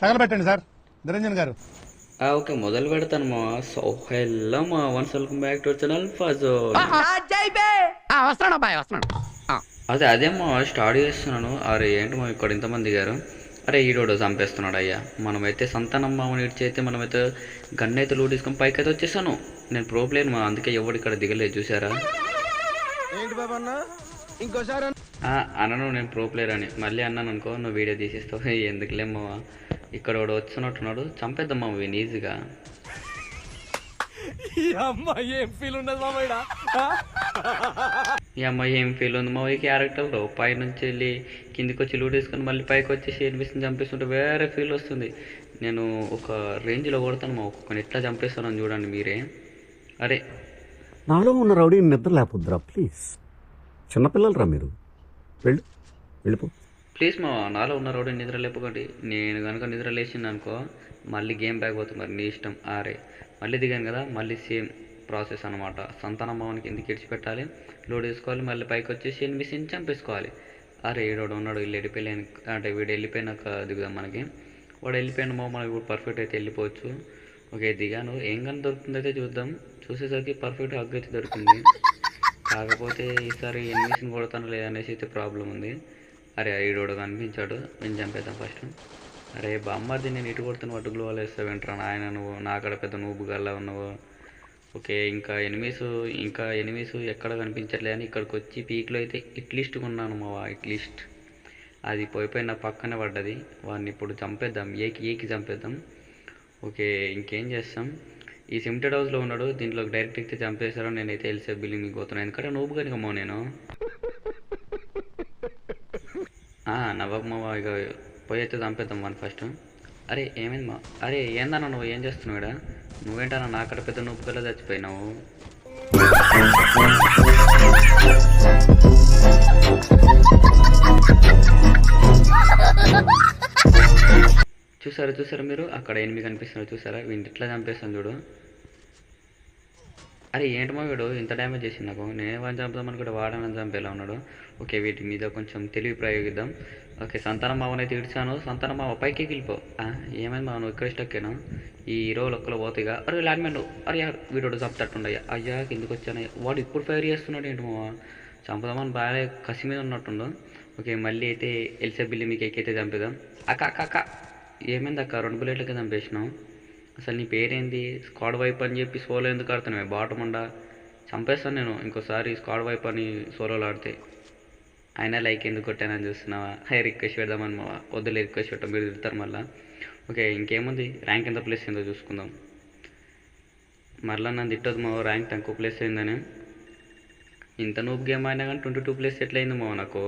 తగలబెట్టండి sir. Niranjan గారు. ఆ, okay మొదలు పెడతాను మా సో హెల్లో మా once welcome back to channel ఫజో వస్తున్నాడు అబ్బాయి వస్తున్నాడు ఆ, అదే అదే మా స్టార్ట్ చేస్తున్నాను. అరే ఏంటి మా ఇక్కడ ఇంతమంది గారు? అరే ఈడోడు చంపేస్తున్నాడు అయ్యా మనమైతే సంతానం మామని ఇడిచి అయితే మనమైతే గన్ అయితే లూట్ తీసుకొని పైకి అయితే వచ్చేసాను. నేను ప్రో ప్లేయర్ మా అందుకే ఎవడు ఇక్కడ దిగలేదు చూసారా ఏంటి బాబా అన్న? ఇంకోసారి అన్న. ఆ, అన్నను నేను ప్రో ప్లేయర్ అని. మళ్ళీ అన్నాను అనుకో నువ్వు వీడియో తీసేస్తావు. ఎందుకులే మావా? ఇక్కడ వాడు వస్తున్నట్టున్నాడు చంపేద్దాం మా వీని ఈజీగా ఈ అమ్మాయి ఏం ఫీల్ ఉన్నది మామ ఈడ? ఆ? ఈ అమ్మాయి ఏం ఫీల్ ఉంది మా ఈ క్యారెక్టర్లో పై నుంచి వెళ్ళి కిందికి వచ్చి లూట్ వేసుకొని మళ్ళీ పైకి వచ్చేసి ఎనిపిస్తుంది చంపేస్తుంటే వేరే ఫీల్ వస్తుంది. నేను ఒక రేంజ్లో కొడతాను మా ఒక్కొక్కని ఎట్లా చంపేస్తానని చూడండి మీరే. అరే. నాలో ఉన్న రౌడీ నిద్ర లేకపోద్దురా ప్లీజ్ చిన్నపిల్లలరా మీరు? వెళ్ళు. వెళ్ళిపో. ప్లీజ్ మా నాలో ఉన్న రోడ్డు నిద్ర లేపకండి. నేను కనుక నిద్ర లేచింది అనుకో మళ్ళీ గేమ్ బ్యాక్ పోతుంది మరి నీ ఇష్టం ఆరే. మళ్ళీ దిగాను కదా మళ్ళీ సేమ్ ప్రాసెస్ అనమాట సంతానం మామని కిందికి ఇడిచిపెట్టాలి? లోడ్ వేసుకోవాలి మళ్ళీ పైకి వచ్చేసి ఎనిమిది చంపేసుకోవాలి? అరే ఈడోడు ఉన్నాడు వీళ్ళు వెళ్ళిపోయాను అంటే వీడు వెళ్ళిపోయినాక దిగుదాం మనకి. వాడు వెళ్ళిపోయిన మా మనకి ఇప్పుడు పర్ఫెక్ట్ అయితే వెళ్ళిపోవచ్చు. ఓకే దిగాను. ఏం కానీ దొరుకుతుంది అయితే చూద్దాం. చూసేసరికి పర్ఫెక్ట్ హగ్ అయితే దొరికింది కాకపోతే ఈసారి ఎనిమిషన్ కొడతాను లేదనేసి అయితే ప్రాబ్లం ఉంది. అరే ఈడోడు కనిపించాడు. నేను చంపేద్దాం ఫస్ట్ అరే బామ్మర్ది నేను ఇటు కొడుతున్న అటు గ్లో వేస్తా వెంటరా ఆయన నువ్వు నా అక్కడ పెద్ద నువ్వు గల్లా ఉన్నావు. ఓకే ఇంకా ఎనిమిస్ ఇంకా ఎనిమిస్ ఎక్కడ కనిపించట్లే అని ఇక్కడికి వచ్చి పీక్లో అయితే ఇట్లీస్ట్ కొన్నాను మావా ఇట్లీస్ట్ అది పోయిపోయి నా పక్కనే పడ్డది. వాడిని ఇప్పుడు చంపేద్దాం. ఏకి ఏకి చంపేద్దాం. ఓకే ఇంకేం చేస్తాం? ఈ సిమ్టెడ్ హౌస్లో ఉన్నాడు. దీంట్లో డైరెక్ట్ ఎక్కితే చంపేస్తారో నేనైతే ఎల్సే బిల్లింగ్ మీకు పోతున్నాను ఎందుకంటే నువ్వు కనుక నేను ఆ, మావా ఇక పోయి అయితే చంపేద్దాం వాడిని ఫస్ట్ అరే ఏమైంది మా? అరే ఏందన్నా నువ్వు? ఏం చేస్తున్నావు ఇక్కడ నువ్వేంటన్నా నా అక్కడ పెద్ద నువ్వు చచ్చిపోయినావు? చూసారా చూసారా మీరు? అక్కడ ఎనిమిది కనిపిస్తున్నారు చూసారా? వీడిని ఎట్లా చంపేస్తాను చూడు. అరే ఏంటమో వీడు? ఇంత డ్యామేజ్ చేసింది నాకు. నేను వాడిని చంపుదాం అనుకుంటే వాడని చంపేలా ఉన్నాడు. ఓకే వీటి మీద కొంచెం తెలివి ప్రయోగిద్దాం. ఓకే సంతానం మావని అయితే ఇడిచాను సంతానం మావ పైకి వెళ్ళిపో ఏమైంది మావను ఇక్కడ స్టక్కేనా ఈ రోజు ఒక్కలో పోతాయిగా అరే ల్యాండ్మెన్ అరే వీడు చంపుతట్టుండయ్యా అయ్యా ఎందుకు వచ్చాను వాడు ఇప్పుడు ఫైర్ చేస్తున్నాడు ఏంటి మావ? చంపుదామని బాగా కసి మీద ఉన్నట్టుండు. ఓకే మళ్ళీ అయితే ఎల్సే బిల్లి మీకు ఎక్కైతే చంపేదాం అక్క అక్క అక్క. ఏమైంది అక్క? రెండు బుల్లెట్లకి చంపేసినావు. అసలు నీ పేరేంది? స్క్వాడ్ వైప్ అని చెప్పి సోలో ఎందుకు ఆడుతున్నావు? బాటం ఉండా? చంపేస్తాను నేను ఇంకోసారి స్క్వాడ్ వైప్ అని సోలోలో ఆడితే. అయినా లైక్ ఎందుకు కొట్టానని చూస్తున్నావా? హై రిక్వెస్ట్ పెడదామని మా వద్దులే రిక్వెస్ట్ పెట్టాం మీరు తిడతారు మళ్ళీ. ఓకే ఇంకేముంది? ర్యాంక్ ఎంత ప్లేస్ ఏందో చూసుకుందాం. మరలా నన్ను తిట్టదు మా ర్యాంక్ తక్కువ ప్లేస్ అయిందని. ఇంత నూపు గేమ్ అయినా కానీ ట్వంటీ టూ ప్లేస్ ఎట్లయింది మా నాకు?